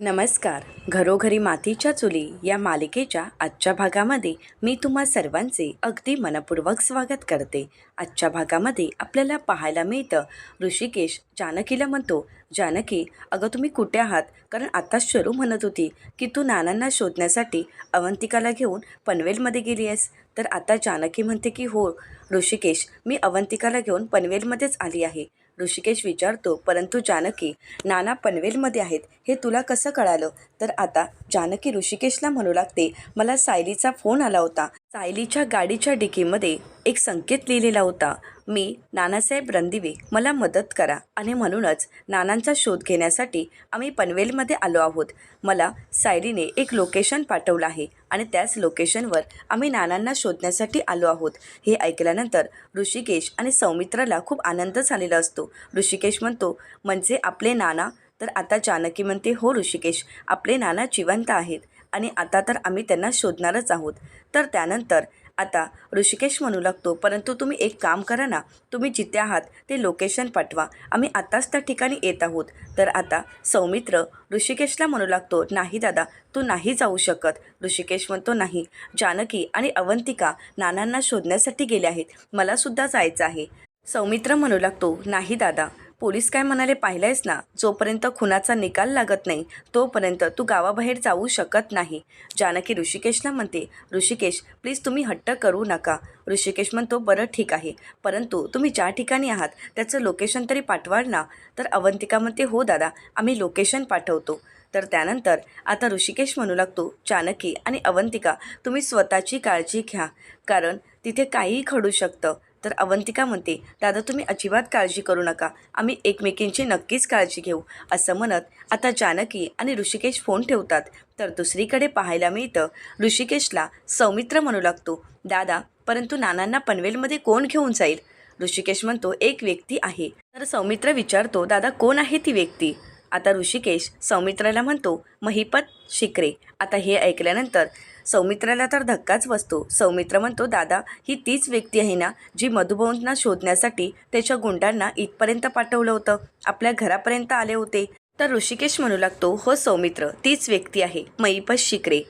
नमस्कार. घरोघरी मातीच्या चुली या मालिकेच्या आजच्या भागामध्ये मी तुम्हा सर्वांचे अगदी मनपूर्वक स्वागत करते. आजच्या भागामध्ये आपल्याला पाहायला मिळतं ऋषिकेश जानकीला म्हणतो जानकी अगं तुम्ही कुठे आहात? कारण आताच शरू म्हणत होती की तू नानांना शोधण्यासाठी अवंतिकाला घेऊन पनवेलमध्ये गेली आहेस. तर आता जानकी म्हणते की हो ऋषिकेश मी अवंतिकाला घेऊन पनवेलमध्येच आली आहे. ऋषिकेश विचारतो परंतु जानकी नाना पनवेलमध्ये आहेत हे तुला कसं कळालं? तर आता जानकी ऋषिकेशला म्हणू लागते मला सायलीचा फोन आला होता. सायलीच्या गाडीच्या डिकीमध्ये एक संकेत लिहिलेला होता मी नानासाहेब रणदिवे मला मदत करा. आणि म्हणूनच नानांचा शोध घेण्यासाठी आम्ही पनवेलमध्ये आलो आहोत. मला सायलीने एक लोकेशन पाठवलं आहे आणि त्याच लोकेशनवर आम्ही नानांना शोधण्यासाठी आलो आहोत. हे ऐकल्यानंतर ऋषिकेश आणि सौमित्राला खूप आनंद झालेला असतो. ऋषिकेश म्हणतो म्हणजे आपले नाना तर आता जानकी म्हणते हो ऋषिकेश आपले नाना जिवंत आहेत आणि आता तर आम्ही त्यांना शोधणारच आहोत. तर त्यानंतर आता ऋषिकेश म्हणू लागतो. परंतु तुम्ही एक काम करा ना. तुम्ही जिथे आहात ते लोकेशन पाठवा. आम्ही आत्ताच त्या ठिकाणी येत आहोत. तर आता सौमित्र ऋषिकेशला म्हणू लागतो नाही दादा तू नाही जाऊ शकत. ऋषिकेश म्हणतो नाही. जानकी आणि अवंतिका नानांना शोधण्यासाठी गेले आहेत. मलासुद्धा जायचं आहे. सौमित्र म्हणू लागतो नाही दादा पोलीस काय म्हणाले पाहिलंयस ना? जोपर्यंत खुनाचा निकाल लागत नाही तोपर्यंत तू गावाबाहेर जाऊ शकत नाही. जानकी ऋषिकेशला म्हणते ऋषिकेश प्लीज तुम्ही हट्ट करू नका. ऋषिकेश म्हणतो बरं ठीक आहे. परंतु तुम्ही ज्या ठिकाणी आहात त्याचं लोकेशन तरी पाठवाल ना? तर अवंतिका म्हणते हो दादा आम्ही लोकेशन पाठवतो. तर त्यानंतर आता ऋषिकेश म्हणू लागतो जानकी आणि अवंतिका तुम्ही स्वतःची काळजी घ्या. कारण तिथे काहीही घडू शकतं. तर अवंतिका म्हणते दादा तुम्ही अजिबात काळजी करू नका. आम्ही एकमेकींची नक्कीच काळजी घेऊ. असं म्हणत आता जानकी आणि ऋषिकेश फोन ठेवतात. तर दुसरीकडे पाहायला मिळतं ऋषिकेशला सौमित्र म्हणू लागतो दादा परंतु नानांना पनवेलमध्ये कोण घेऊन जाईल? ऋषिकेश म्हणतो एक व्यक्ती आहे. तर सौमित्र विचारतो दादा कोण आहे ती व्यक्ती? आता ऋषिकेश सौमित्राला म्हणतो महिपत शिकरे. आता हे ऐकल्यानंतर सौमित्राला तर धक्काच बसतो. सौमित्र म्हणतो दादा ही तीच व्यक्ती आहे ना जी मधुभाऊंना शोधण्यासाठी त्याच्या गुंडांना इथपर्यंत पाठवलं होतं. आपल्या घरापर्यंत आले होते. तर ऋषिकेश म्हणू लागतो हो सौमित्र तीच व्यक्ती आहे मैपत शिकरे.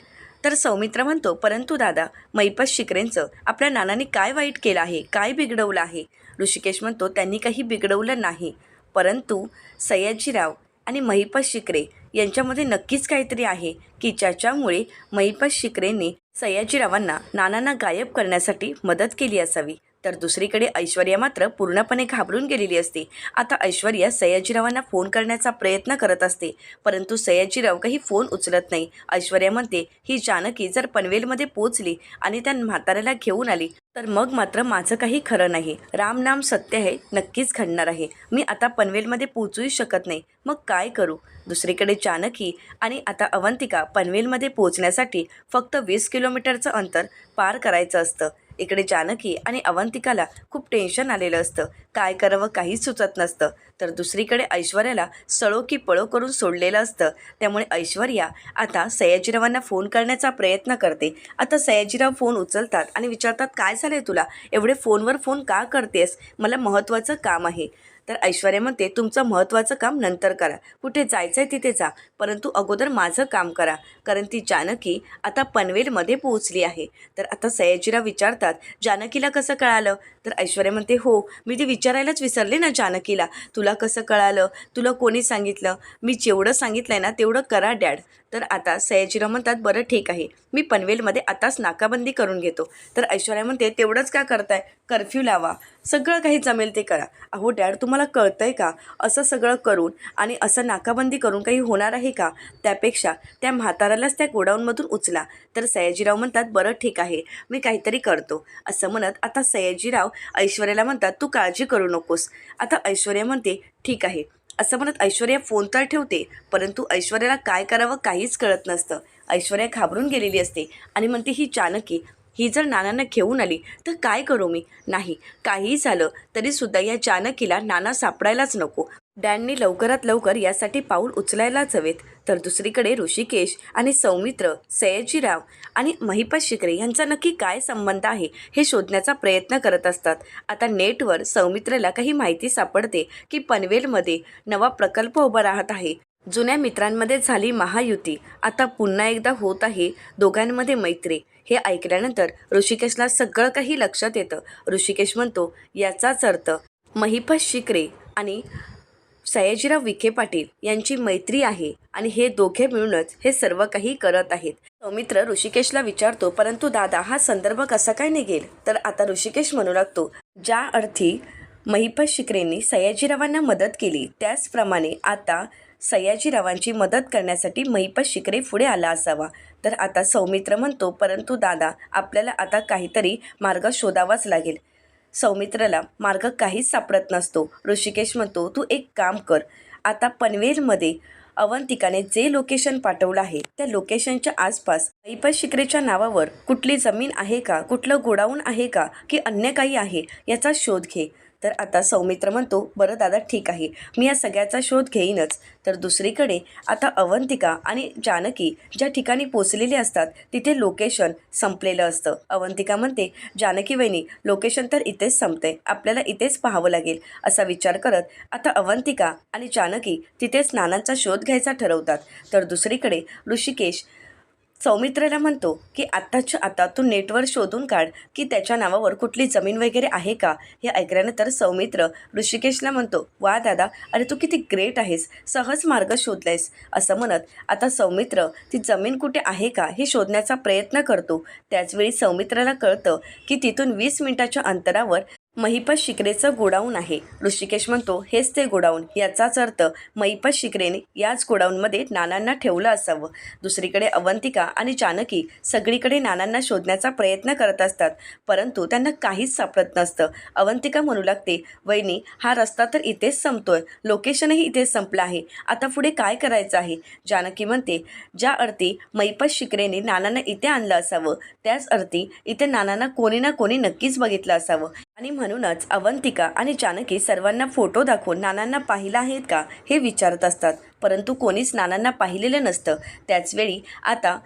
तर सौमित्र म्हणतो परंतु दादा मैपत शिकरेंचं आपल्या नानाने काय वाईट केलं आहे काय बिघडवलं आहे? ऋषिकेश म्हणतो त्यांनी काही बिघडवलं नाही. परंतु सयाजीराव आणि महिपत शिकरे यांच्यामध्ये नक्कीच काहीतरी आहे की ज्याच्यामुळे महिपत शिकरेने सयाजीरावांना नानांना गायब करण्यासाठी मदत केली असावी. तर दुसरीकडे ऐश्वर्या मात्र पूर्णपणे घाबरून गेलेली असते. आता ऐश्वर्या सयाजीरावांना फोन करण्याचा प्रयत्न करत असते. परंतु सयाजीराव काही फोन उचलत नाही. ऐश्वर्या म्हणते ही जानकी जर पनवेलमध्ये पोचली आणि त्या म्हाताऱ्याला घेऊन आली तर मग मात्र माझं काही खरं नाही. राम नाम सत्य आहे नक्कीच घडणार आहे. मी आता पनवेलमध्ये पोचूही शकत नाही. मग काय करू? दुसरीकडे जानकी आणि आता अवंतिका पनवेलमध्ये पोचण्यासाठी फक्त वीस किलोमीटरचं अंतर पार करायचं असतं. इकडे जानकी आणि अवंतिकाला खूप टेन्शन आलेलं असतं. काय करावं काहीच सुचत नसतं. तर दुसरीकडे ऐश्वर्याला सळो की पळो करून सोडलेलं असतं. त्यामुळे ऐश्वर्या आता सयाजीरावांना फोन करण्याचा प्रयत्न करते. आता सयाजीराव फोन उचलतात आणि विचारतात काय झालं तुला? एवढे फोनवर फोन का करतेस? मला महत्त्वाचं काम आहे. तर ऐश्वर्या म्हणते तुमचं महत्त्वाचं काम नंतर करा. कुठे जायचं आहे तिथे जा. परंतु अगोदर माझं काम करा. कारण ती जानकी आता पनवेलमध्ये पोहोचली आहे. तर आता सयाजीराव विचारतात जानकीला कसं कळालं? तर ऐश्वर्या म्हणते हो मी ते विचारायलाच विसरले ना जानकीला. तुला कसं कळालं? तुला कोणी सांगितलं? मी जेवढं सांगितलं आहे ना तेवढं करा डॅड. तर आता सयाजीराव म्हणतात बरं ठीक आहे. मी पनवेलमध्ये आताच नाकाबंदी करून घेतो. तर ऐश्वर्या म्हणते तेवढंच का करताय? कर्फ्यू लावा. सगळं काही जमेल ते करा. अहो डॅड तुम्हाला कळतंय का? असं सगळं करून आणि असं नाकाबंदी करून काही होणार आहे का? त्यापेक्षा त्या म्हातारालाच त्या गोडाऊनमधून उचला. तर सयाजीराव म्हणतात बरं ठीक आहे. मी काहीतरी करतो. असं म्हणत आता सयाजीराव ऐश्वर्याला म्हणतात तू काळजी करू नकोस. आता ऐश्वर्या म्हणते ठीक आहे. असं म्हणत ऐश्वर्या फोन तर ठेवते परंतु ऐश्वर्याला काय करावं काहीच कळत नसतं. ऐश्वर्या घाबरून गेलेली असते आणि म्हणते ही जानकी ही जर नानांना घेऊन आली तर काय करू मी? नाही काहीही झालं तरीसुद्धा या जानकीला नाना सापडायलाच नको. डॅननी लवकरात लवकर यासाठी पाऊल उचलायलाच हवेत. तर दुसरीकडे ऋषिकेश आणि सौमित्र सयाजीराव आणि महिपा शिकरे यांचा नक्की काय संबंध आहे हे शोधण्याचा प्रयत्न करत असतात. आता नेटवर सौमित्रला काही माहिती सापडते की पनवेलमध्ये नवा प्रकल्प उभा राहत आहे. जुन्या मित्रांमध्ये झाली महायुती. आता पुन्हा एकदा होत आहे दोघांमध्ये मैत्री. हे ऐकल्यानंतर ऋषिकेशला सगळं काही लक्षात येतं. ऋषिकेश म्हणतो याचाच अर्थ महिपा शिकरे आणि सयाजीराव विखे पाटील यांची मैत्री आहे आणि हे दोघे मिळूनच हे सर्व काही करत आहेत. सौमित्र ऋषिकेशला विचारतो परंतु दादा हा संदर्भ कसा काय निघेल? तर आता ऋषिकेश म्हणू लागतो ज्या अर्थी महिपत शिकरेंनी सयाजीरावांना मदत केली त्याचप्रमाणे आता सयाजीरावांची मदत करण्यासाठी महिपत शिकरे पुढे आला असावा. तर आता सौमित्र म्हणतो परंतु दादा आपल्याला आता काहीतरी मार्ग शोधावाच लागेल. सौमित्राला मार्ग काहीच सापडत नसतो. ऋषिकेश म्हणतो तू एक काम कर. आता पनवेलमध्ये अवंतिकाने जे लोकेशन पाठवलं आहे त्या लोकेशनच्या आसपास महिपत शिकरेच्या नावावर कुठली जमीन आहे का कुठलं गोडाऊन आहे का की अन्य काही आहे याचा शोध घे. तर आता सौमित्र म्हणतो बरं दादा ठीक आहे. मी या सगळ्याचा शोध घेईनच. तर दुसरीकडे आता अवंतिका आणि जानकी ज्या ठिकाणी पोचलेले असतात तिथे लोकेशन संपलेलं असतं. अवंतिका म्हणते जानकी वहिनी लोकेशन तर इथेच संपते आपल्याला इथेच पाहावं लागेल. असा विचार करत आता अवंतिका आणि जानकी तिथेच नानांचा शोध घ्यायचा ठरवतात. तर दुसरीकडे ऋषिकेश सौमित्राला म्हणतो की आत्ताच्या आता तू नेटवर शोधून काढ की त्याच्या नावावर कुठली जमीन वगैरे आहे का? हे ऐकल्यानंतर सौमित्र ऋषिकेशला म्हणतो वा दादा अरे तू किती ग्रेट आहेस सहज मार्ग शोधलायस. असं म्हणत आता सौमित्र ती जमीन कुठे आहे का? हे शोधण्याचा प्रयत्न करतो. त्याचवेळी सौमित्राला कळतं की तिथून वीस मिनिटाच्या अंतरावर महिपत शिकरेचं गोडाऊन आहे. ऋषिकेश म्हणतो हेच ते गोडाऊन. याचाच अर्थ महिपत शिकरेने याच गोडाऊनमध्ये नानांना ठेवलं असावं. दुसरीकडे अवंतिका आणि जानकी सगळीकडे नानांना शोधण्याचा प्रयत्न करत असतात. परंतु त्यांना काहीच सापडत नसतं. अवंतिका म्हणू लागते वहिनी हा रस्ता तर इथेच संपतोय. लोकेशनही इथेच संपलं आहे. आता पुढे काय करायचं आहे? जानकी म्हणते ज्या अर्थी महिपत शिकरेने नानांना इथे आणलं असावं त्याच अर्थी इथे नानांना कोणी ना कोणी नक्कीच बघितलं असावं. आणि म्हणूनच अवंतिका आणि जानकी सर्वांना फोटो दाखवून नानांना पाहिलं आहेत का हे विचारत असतात. परंतु कोणीच नानांना पाहिलेलं नसतं. त्याचवेळी आता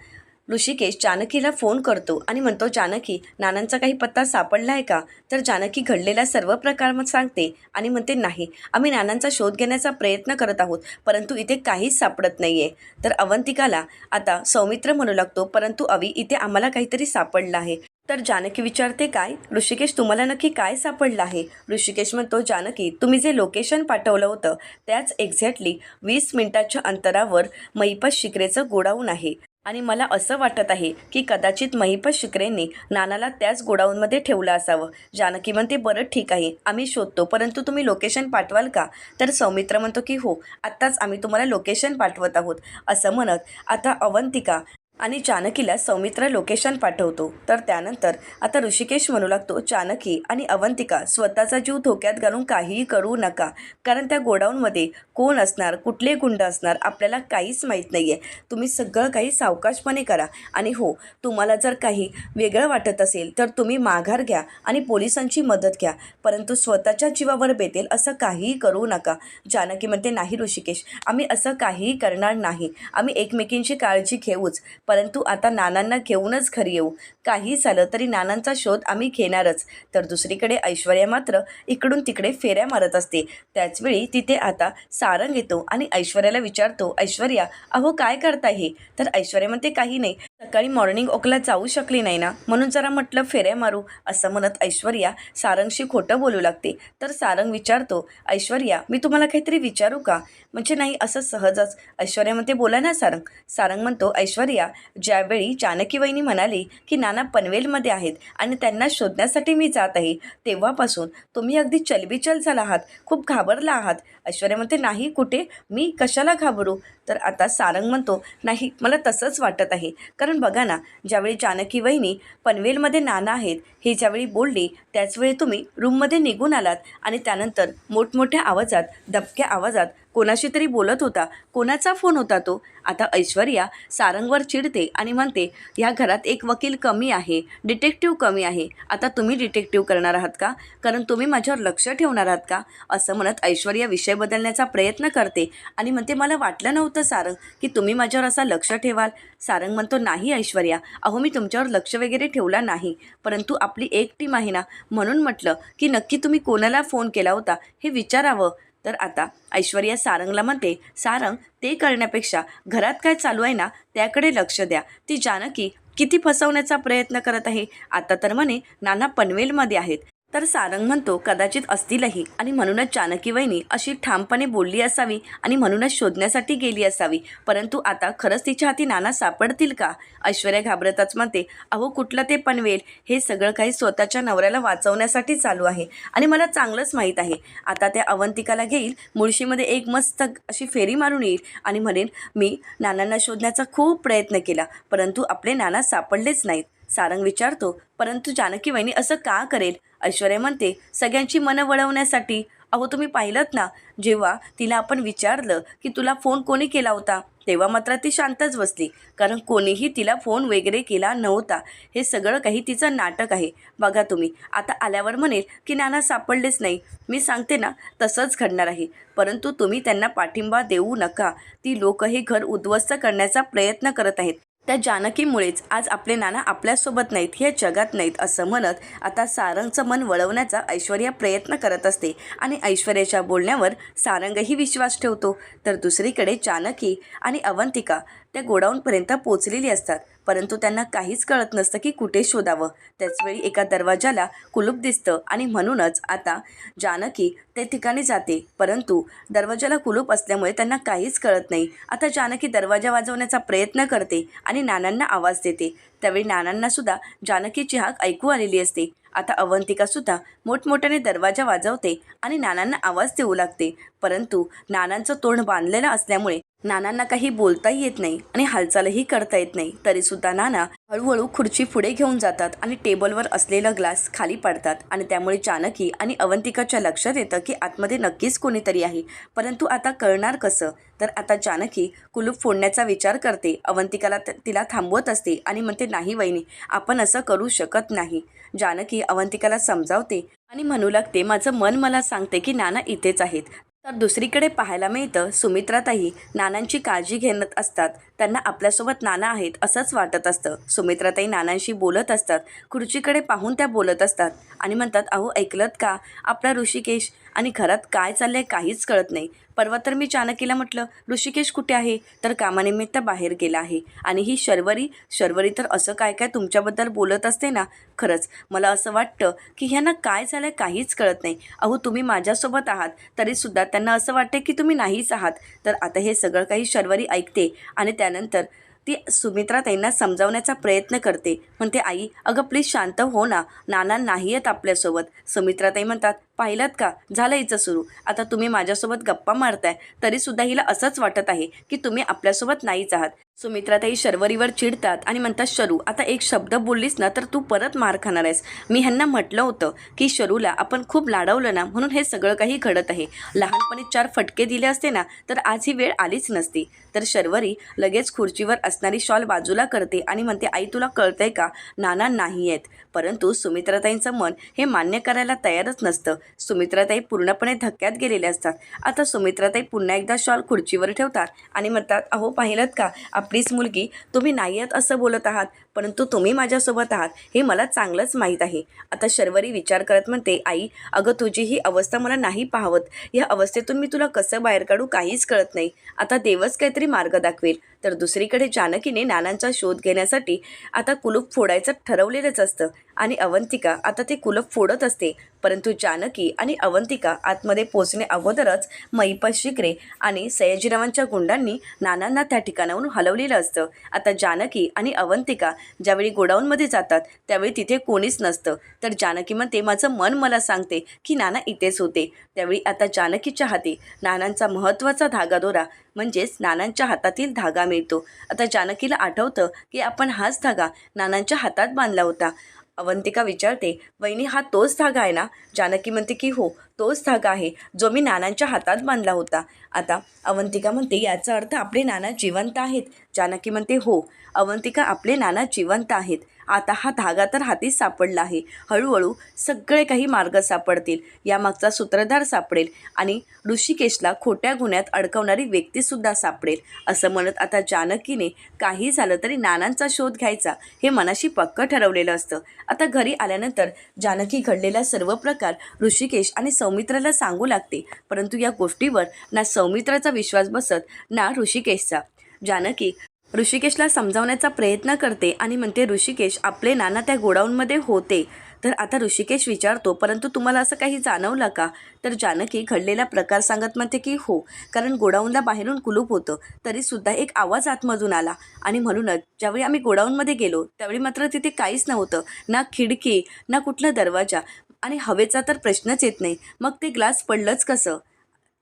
ऋषिकेश जानकीला फोन करतो आणि म्हणतो जानकी नानांचा काही पत्ता सापडला आहे का? तर जानकी घडलेला सर्व प्रकार मग सांगते आणि म्हणते नाही आम्ही नानांचा शोध घेण्याचा प्रयत्न करत आहोत परंतु इथे काहीच सापडत नाही आहे तर अवंतिकाला आता सौमित्र म्हणू लागतो परंतु अवी इथे आम्हाला काहीतरी सापडलं आहे. तर जानकी विचारते काय? ऋषिकेश तुम्हाला नक्की काय सापडलं आहे? ऋषिकेश म्हणतो जानकी तुम्ही जे लोकेशन पाठवलं होतं त्याच एक्झॅक्टली वीस मिनिटाच्या अंतरावर महिपत शिकरेचं गोडाऊन आहे. आणि मला असं वाटत आहे की कदाचित महिपत शिकरेंनी नानाला त्याच गोडाऊनमध्ये ठेवलं असावं. जानकी म्हणते बरं ठीक आहे आम्ही शोधतो. परंतु तुम्ही लोकेशन पाठवाल का? तर सौमित्र म्हणतो की हो आत्ताच आम्ही तुम्हाला लोकेशन पाठवत आहोत. असं म्हणत आता अवंतिका आणि जानकीला सौमित्र लोकेशन पाठवतो. तर त्यानंतर आता ऋषिकेश म्हणू लागतो जानकी आणि अवंतिका स्वतःचा जीव धोक्यात घालून काहीही करू नका. कारण त्या गोडाऊनमध्ये कोण असणार कुठले गुंड असणार आपल्याला काहीच माहीत नाही आहे तुम्ही सगळं काही सावकाशपणे करा. आणि हो तुम्हाला जर काही वेगळं वाटत असेल तर तुम्ही माघार घ्या आणि पोलिसांची मदत घ्या. परंतु स्वतःच्या जीवावर बेतेल असं काहीही करू नका. जानकी म्हणते नाही ऋषिकेश आम्ही असं काहीही करणार नाही. आम्ही एकमेकींची काळजी घेऊच. परंतु आता नानांना घेऊनच घरी येऊ. काही झालं तरी नानांचा शोध आम्ही घेणारच. तर दुसरीकडे ऐश्वर्या मात्र इकडून तिकडे फेऱ्या मारत असते. त्याचवेळी तिथे आता सारंग येतो आणि ऐश्वर्याला विचारतो ऐश्वर्या अहो काय करताय हे? तर ऐश्वर्या म्हणते काही नाही. सकाळी मॉर्निंग वॉकला जाऊ शकली नाही ना? म्हणून जरा म्हटलं फेऱ्या मारू असं म्हणत ऐश्वर्या सारंगशी खोटं बोलू लागते. तर सारंग विचारतो ऐश्वर्या मी तुम्हाला काहीतरी विचारू का? म्हणजे नाही असं सहजच. ऐश्वर्या म्हणते बोला ना सारंग. सारंग म्हणतो ऐश्वर्या ज्यावेळी जानकी वहिनी म्हणाली की नाना पनवेलमध्ये आहेत आणि त्यांना शोधण्यासाठी मी जात आहे तेव्हापासून तुम्ही अगदी चलबिचल झाला आहात खूप घाबरला आहात. ऐश्वर्या म्हणते नाही कुठे? मी कशाला घाबरू? तर आता सारंग म्हणतो नाही मला तसंच वाटत आहे. कारण बघा ना ज्यावेळी जानकी वहिनी पनवेलमध्ये नाना आहेत हे ज्यावेळी बोलली त्याचवेळी तुम्ही रूममध्ये निघून आलात आणि त्यानंतर मोठमोठ्या आवाजात दबक्या आवाजात कोणाशी तरी बोलत होता. कोणाचा फोन होता तो? आता ऐश्वर्या सारंगवर चिडते आणि म्हणते ह्या घरात एक वकील कमी आहे डिटेक्टिव्ह कमी आहे. आता तुम्ही डिटेक्टिव्ह करणार आहात का? कारण तुम्ही माझ्यावर लक्ष ठेवणार आहात का? असं म्हणत ऐश्वर्या विषय बदलण्याचा प्रयत्न करते आणि म्हणते मला वाटलं नव्हतं सारंग की तुम्ही माझ्यावर असा लक्ष ठेवाल. सारंग म्हणतो नाही ऐश्वर्या अहो मी तुमच्यावर लक्ष वगैरे ठेवला नाही परंतु आपली एक टीम आहे ना म्हणून म्हटलं की नक्की तुम्ही कोणाला फोन केला होता हे विचारावं. तर आता ऐश्वर्या सारंगला म्हणते सारंग ते करण्यापेक्षा घरात काय चालू आहे ना त्याकडे लक्ष द्या. ती जानकी किती फसवण्याचा प्रयत्न करत आहे. आता तर म्हणे नाना पनवेलमध्ये आहेत. तर सारंग म्हणतो कदाचित असतीलही. आणि म्हणूनच जानकी वहिनी अशी ठामपणे बोलली असावी आणि म्हणूनच शोधण्यासाठी गेली असावी. परंतु आता खरंच तिच्या हाती नाना सापडतील का? ऐश्वर्या घाबरतच म्हणते अहो कुठलं ते पनवेल? हे सगळं काही स्वतःच्या नवऱ्याला वाचवण्यासाठी चालू आहे आणि मला चांगलंच माहीत आहे. आता त्या अवंतिकाला घेईल मुळशीमध्ये एक मस्त अशी फेरी मारून येईल आणि म्हणेन मी नानांना शोधण्याचा खूप प्रयत्न केला परंतु आपले नाना सापडलेच नाहीत. सारंग विचारतो परंतु जानकी वहिनी असं का करेल? ऐश्वर्या म्हणते सगळ्यांची मनं वळवण्यासाठी. अहो तुम्ही पाहिलं ना जेव्हा तिला आपण विचारलं की तुला फोन कोणी केला होता तेव्हा मात्र ती शांतच बसली कारण कोणीही तिला फोन वगैरे केला नव्हता. हे सगळं काही तिचं नाटक आहे. बघा तुम्ही आता आल्यावर म्हणेल की नाना सापडलेच नाही. मी सांगते ना तसंच घडणार आहे. परंतु तुम्ही त्यांना पाठिंबा देऊ नका. ती लोक हे घर उद्ध्वस्त करण्याचा प्रयत्न करत आहेत. त्या जानकीमुळेच आज आपले नाना आपल्यासोबत नाहीत हे जगात नाहीत असं म्हणत आता सारंगचं मन वळवण्याचा ऐश्वर्या प्रयत्न करत असते आणि ऐश्वर्याच्या बोलण्यावर सारंगही विश्वास ठेवतो. तर दुसरीकडे जानकी आणि अवंतिका त्या गोडाऊनपर्यंत पोचलेली असतात. परंतु त्यांना काहीच कळत नसतं की कुठे शोधावं. त्याचवेळी एका दरवाजाला कुलूप दिसतं आणि म्हणूनच आता जानकी ते ठिकाणी जाते. परंतु दरवाजाला कुलूप असल्यामुळे त्यांना काहीच कळत नाही. आता जानकी दरवाजा वाजवण्याचा प्रयत्न करते आणि नानांना आवाज देते. त्यावेळी नानांनासुद्धा जानकीची हाक ऐकू आलेली असते. आता अवंतिकासुद्धा मोठमोठ्याने दरवाजा वाजवते आणि नानांना आवाज देऊ लागते. परंतु नानांचं तोंड बांधलेलं असल्यामुळे नानांना काही बोलताही येत नाही आणि हालचालही करता येत नाही. तरीसुद्धा नाना हळूहळू खुर्ची पुढे घेऊन जातात आणि टेबलवर असलेला ग्लास खाली पाडतात आणि त्यामुळे जानकी आणि अवंतिकाच्या लक्षात येतं की आतमध्ये नक्कीच कोणीतरी आहे. परंतु आता कळणार कसं? तर आता जानकी कुलूप फोडण्याचा विचार करते. अवंतिकाला त- तिला थांबवत असते आणि म्हणते नाही वहिनी आपण असं करू शकत नाही. जानकी अवंतिकाला समजावते आणि म्हणू लागते माझं मन मला सांगते की नाना इथेच आहेत. तर दुसरीकडे पाहायला मिळतं सुमित्राताई नानांची काळजी घेत असतात. त्यांना आपल्यासोबत नाना आहेत असंच वाटत असतं. सुमित्राताई नानांशी बोलत असतात. खुर्चीकडे पाहून त्या बोलत असतात. आणि म्हणतात अहो ऐकलत का? आपला ऋषिकेश आणि घरात काय चाललंय काहीच कळत नाही. परवा तर मी चाणकीला म्हटलं ऋषिकेश कुठे आहे? तर कामानिमित्त बाहेर गेला आहे. आणि ही शर्वरी शर्वरी तर असं काय काय तुमच्याबद्दल बोलत असते ना? खरंच मला असं वाटतं की ह्यांना काय झालं काहीच कळत नाही. अहो तुम्ही माझ्यासोबत आहात तरीसुद्धा त्यांना असं वाटते की तुम्ही नाहीच आहात. तर आता हे सगळं काही शर्वरी ऐकते आणि त्यानंतर ती सुमित्रा त्यांना समजावण्याचा प्रयत्न करते. म्हणते आई अगं प्लीज शांत हो ना. नाना नाही आहेत आपल्यासोबत. सुमित्रा ताई म्हणतात पाहिलात का? झालं हिचं सुरू. आता तुम्ही माझ्यासोबत गप्पा मारताय तरीसुद्धा हिला असंच वाटत आहे की तुम्ही आपल्यासोबत नाहीच आहात. सुमित्राताई शर्वरीवर चिडतात आणि म्हणतात शरू आता एक शब्द बोललीस ना तर तू परत मार खाणार आहेस. मी ह्यांना म्हटलं होतं की शरूला आपण खूप लाडवलं ना म्हणून हे सगळं काही घडत आहे. लहानपणी चार फटके दिले असते ना तर आज ही वेळ आलीच नसती. तर शर्वरी लगेच खुर्चीवर असणारी शॉल बाजूला करते आणि म्हणते आई तुला कळतंय का? नाना नाही आहेत. परंतु सुमित्राताईंचं मन हे मान्य करायला तयारच नसतं. सुमित्राताई पूर्णपणे धक्क्यात गेलेले असतात. आता सुमित्राताई पुन्हा एकदा शॉल खुर्चीवर ठेवतात आणि म्हणतात अहो पाहिलं का? आपलीच मुलगी. तुम्ही नाही आहेत असं बोलत आहात परंतु तुम्ही माझ्यासोबत आहात. हे मला चांगलंच माहीत आहे. आता शर्वरी विचार करत म्हणते आई अगं तुझी ही अवस्था मला नाही पाहवत. या अवस्थेतून मी तुला कसं बाहेर काढू काहीच कळत नाही. आता देवच काहीतरी मार्ग दाखवेल. तर दुसरीकडे जानकीने नानांचा शोध घेण्यासाठी आता कुलूप फोडायचं ठरवलेलंच असतं. आणि अवंतिका आता ते कुलप फोडत असते. परंतु जानकी आणि अवंतिका आतमध्ये पोचणे अगोदरच मैपा शिकरे आणि सयाजीरावांच्या गुंडांनी नानांना त्या ठिकाणाहून हलवलेलं असतं. आता जानकी आणि अवंतिका ज्यावेळी गोडाऊनमध्ये जातात त्यावेळी तिथे कोणीच नसतं. तर जानकी म्हणते माझं मन मला सांगते की नाना इथेच होते. त्यावेळी आता जानकीच्या हाती नानांचा महत्त्वाचा धागा दोरा म्हणजेच नानांच्या हातातील धागा मिळतो. आता जानकीला आठवतं की आपण हाच धागा नानांच्या हातात बांधला होता. अवंतिका विचारते वहिनी हा तोच धागा आहे ना? जानकी म्हणते की हो. तोच धागा आहे जो मी नानांच्या हातात बांधला होता. आता अवंतिका म्हणते याचा अर्थ आपले नाना जिवंत आहेत. जानकी म्हणते हो अवंतिका आपले नाना जिवंत आहेत. आता हा धागा तर हातीच सापडला आहे. हळूहळू सगळे काही मार्ग सापडतील. यामागचा सूत्रधार सापडेल आणि ऋषिकेशला खोट्या गुन्ह्यात अडकवणारी व्यक्तीसुद्धा सापडेल. असं म्हणत आता जानकीने काही झालं तरी नानांचा शोध घ्यायचा हे मनाशी पक्क ठरवलेलं असतं. आता घरी आल्यानंतर जानकी घडलेला सर्व प्रकार ऋषिकेश आणि सौमित्राला सांगू लागते. परंतु या गोष्टीवर ना सौमित्राचा विश्वास बसत ना ऋषिकेशचा. जानकी ऋषिकेशला समजावण्याचा प्रयत्न करते आणि म्हणते ऋषिकेश आपले नाना त्या गोडाऊनमध्ये होते. तर आता ऋषिकेश विचारतो परंतु तुम्हाला असं काही जाणवलं का? तर जानकी घडलेला प्रकार सांगत म्हणते की हो कारण गोडाऊनला बाहेरून कुलूप होतं. तरीसुद्धा एक आवाज आतमधून आला. आणि म्हणूनच ज्यावेळी आम्ही गोडाऊनमध्ये गेलो त्यावेळी मात्र तिथे काहीच नव्हतं. ना खिडकी ना कुठला दरवाजा. आणि हवेचा तर प्रश्नच येत नाही. मग ते ग्लास पडलंच कसं?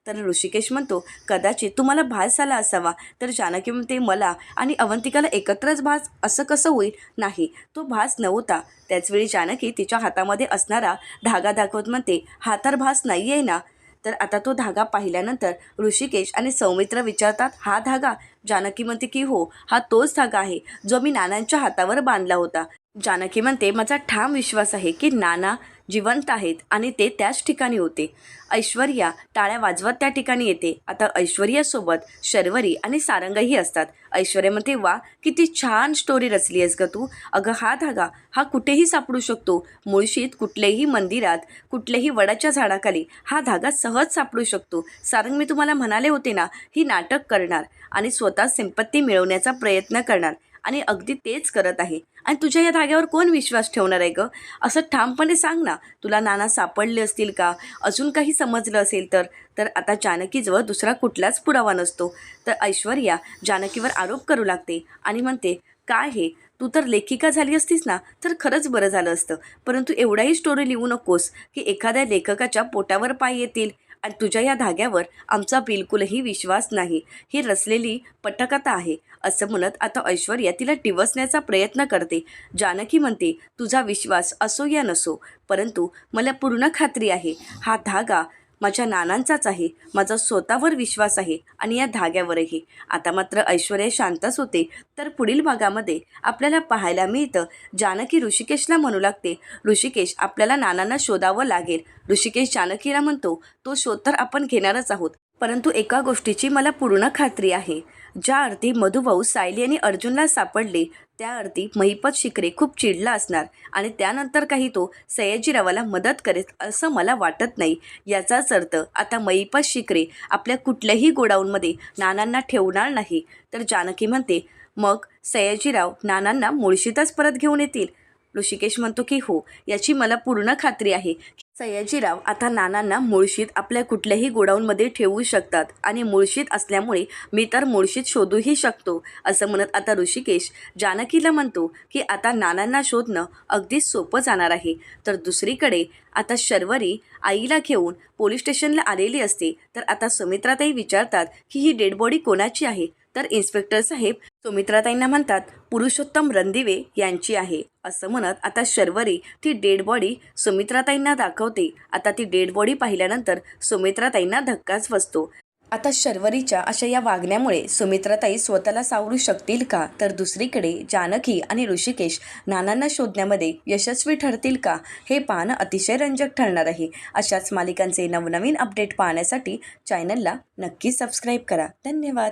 तर ऋषिकेश म्हणतो कदाचित तुम्हाला भास झाला असावा. तर जानकी म्हणते मला आणि अवंतिकाला एकत्रच भास असं कसं होईल? नाही तो भास नव्हता. त्याचवेळी जानकी तिच्या हातामध्ये असणारा धागा दाखवत म्हणते हा तर भास नाही आहे ना? तर आता तो धागा पाहिल्यानंतर ऋषिकेश आणि सौमित्र विचारतात हा धागा? जानकी म्हणते की हो हा तोच धागा आहे जो मी नानांच्या हातावर बांधला होता. जानकी म्हणते माझा ठाम विश्वास आहे की नाना जिवंत आहेत आणि ते त्याच ठिकाणी होते. ऐश्वर्या टाळ्या वाजवत त्या ठिकाणी येते. आता ऐश्वर्यासोबत शर्वरी आणि सारंगही असतात. ऐश्वर्या म्हणते वा किती छान स्टोरी रचली आहेस ग तू. अगं हा धागा हा कुठेही सापडू शकतो. मुळशीत कुठल्याही मंदिरात कुठल्याही वडाच्या झाडाखाली हा धागा सहज सापडू शकतो. सारंग मी तुम्हाला म्हणाले होते ना ही नाटक करणार आणि स्वतः संपत्ती मिळवण्याचा प्रयत्न करणार. आणि अगदी तेच करत आहे. आणि तुझ्या या धाग्यावर कोण विश्वास ठेवणार आहे गं? असं ठामपणे सांग ना. तुला नाना सापडले असतील का? अजून काही समजलं असेल तर. तर आता जानकीजवळ दुसरा कुठलाच पुरावा नसतो. तर ऐश्वर्या जानकीवर आरोप करू लागते आणि म्हणते काय हे? तू तर लेखिका झाली असतीस ना? तर खरंच बरं झालं असतं. परंतु एवढाही स्टोरी लिहू नकोस की एखाद्या लेखकाच्या पोटावर पाय येतील. आणि तुझ्या या धाग्यावर आमचा बिलकुलही विश्वास नाही. ही रचलेली पटकथा आहे. असं म्हणत आता ऐश्वर्या तिला डिवसण्याचा प्रयत्न करते. जानकी म्हणते तुझा विश्वास असो या नसो परंतु मला पूर्ण खात्री आहे. हा धागा माझ्या नानांचाच आहे. माझा स्वतःवर विश्वास आहे आणि या धाग्यावरही. आता मात्र ऐश्वर्या शांतच होते. तर पुढील भागामध्ये आपल्याला पाहायला मिळतं. जानकी ऋषिकेशला म्हणू लागते. ऋषिकेश आपल्याला नानांना शोधावं लागेल. ऋषिकेश जानकीला म्हणतो तो शोध तर आपण घेणारच आहोत. परंतु एका गोष्टीची मला पूर्ण खात्री आहे. ज्या अर्थी मधुभाऊ सायली आणि अर्जुनला सापडले त्या अर्थी महिपत शिकरे खूप चिडला असणार आणि त्यानंतर काही तो सयाजीरावाला मदत करेल असं मला वाटत नाही. याचाच अर्थ आता महिपत शिकरे आपल्या कुठल्याही गोडाऊनमध्ये नानांना ठेवणार नाही. तर जानकी म्हणते मग सयाजीराव नानांना मुळशीतच परत घेऊन येतील? ऋषिकेश म्हणतो की हो याची मला पूर्ण खात्री आहे. सयाजीराव आता नानांना मुळशीत आपल्या कुठल्याही गोडाऊनमध्ये ठेवू शकतात आणि मुळशीत असल्यामुळे मी तर मुळशीत शोधूही शकतो असं म्हणत आता ऋषिकेश जानकीला म्हणतो की आता नानांना शोधणं अगदीच सोपं जाणार आहे. तर दुसरीकडे आता शर्वरी आईला घेऊन पोलीस स्टेशनला आलेली असते तर आता सुमित्राताई विचारतात की ही डेड बॉडी कोणाची आहे? तर इन्स्पेक्टर साहेब सुमित्राताईंना म्हणतात पुरुषोत्तम रणदिवे यांची आहे. असं म्हणत आता शर्वरी ती डेड बॉडी सुमित्राताईंना दाखवते. आता ती डेड बॉडी पाहिल्यानंतर सुमित्राताईंना धक्काच बसतो. आता शर्वरीच्या अशा या वागण्यामुळे सुमित्राताई स्वतःला सावरू शकतील का? तर दुसरीकडे जानकी आणि ऋषिकेश नानांना शोधण्यामध्ये यशस्वी ठरतील का? हे पाहणं अतिशय रंजक ठरणार आहे. अशाच मालिकांचे नवनवीन अपडेट पाहण्यासाठी चॅनलला नक्की सबस्क्राईब करा. धन्यवाद.